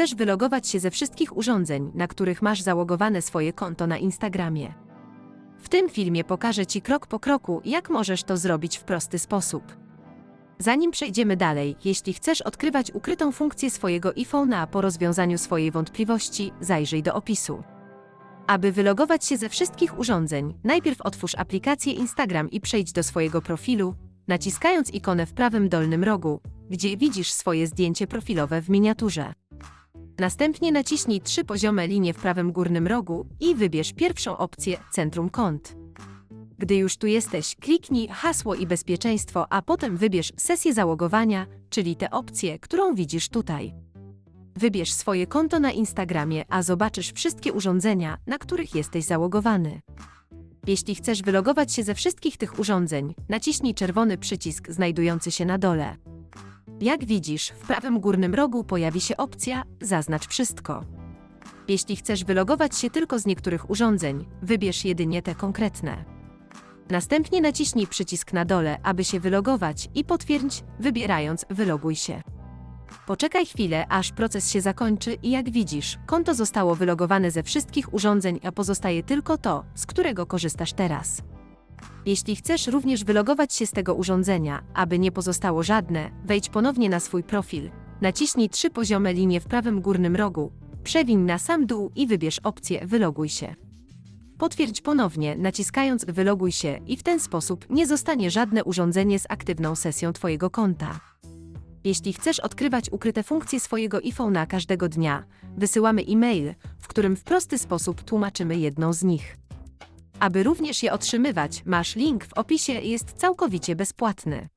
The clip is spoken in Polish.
chcesz wylogować się ze wszystkich urządzeń, na których masz załogowane swoje konto na Instagramie. W tym filmie pokażę Ci krok po kroku, jak możesz to zrobić w prosty sposób. Zanim przejdziemy dalej, jeśli chcesz odkrywać ukrytą funkcję swojego iPhone'a po rozwiązaniu swojej wątpliwości, zajrzyj do opisu. Aby wylogować się ze wszystkich urządzeń, najpierw otwórz aplikację Instagram i przejdź do swojego profilu, naciskając ikonę w prawym dolnym rogu, gdzie widzisz swoje zdjęcie profilowe w miniaturze. Następnie naciśnij trzy poziome linie w prawym górnym rogu i wybierz pierwszą opcję Centrum kont. Gdy już tu jesteś, kliknij hasło i bezpieczeństwo, a potem wybierz sesję załogowania, czyli tę opcję, którą widzisz tutaj. Wybierz swoje konto na Instagramie, a zobaczysz wszystkie urządzenia, na których jesteś zalogowany. Jeśli chcesz wylogować się ze wszystkich tych urządzeń, naciśnij czerwony przycisk znajdujący się na dole. Jak widzisz, w prawym górnym rogu pojawi się opcja Zaznacz wszystko. Jeśli chcesz wylogować się tylko z niektórych urządzeń, wybierz jedynie te konkretne. Następnie naciśnij przycisk na dole, aby się wylogować i potwierdź, wybierając Wyloguj się. Poczekaj chwilę, aż proces się zakończy i jak widzisz, konto zostało wylogowane ze wszystkich urządzeń, a pozostaje tylko to, z którego korzystasz teraz. Jeśli chcesz również wylogować się z tego urządzenia, aby nie pozostało żadne, wejdź ponownie na swój profil, naciśnij trzy poziome linie w prawym górnym rogu, przewiń na sam dół i wybierz opcję Wyloguj się. Potwierdź ponownie, naciskając Wyloguj się i w ten sposób nie zostanie żadne urządzenie z aktywną sesją Twojego konta. Jeśli chcesz odkrywać ukryte funkcje swojego iPhone'a każdego dnia, wysyłamy e-mail, w którym w prosty sposób tłumaczymy jedną z nich. Aby również je otrzymywać, masz link w opisie, jest całkowicie bezpłatny.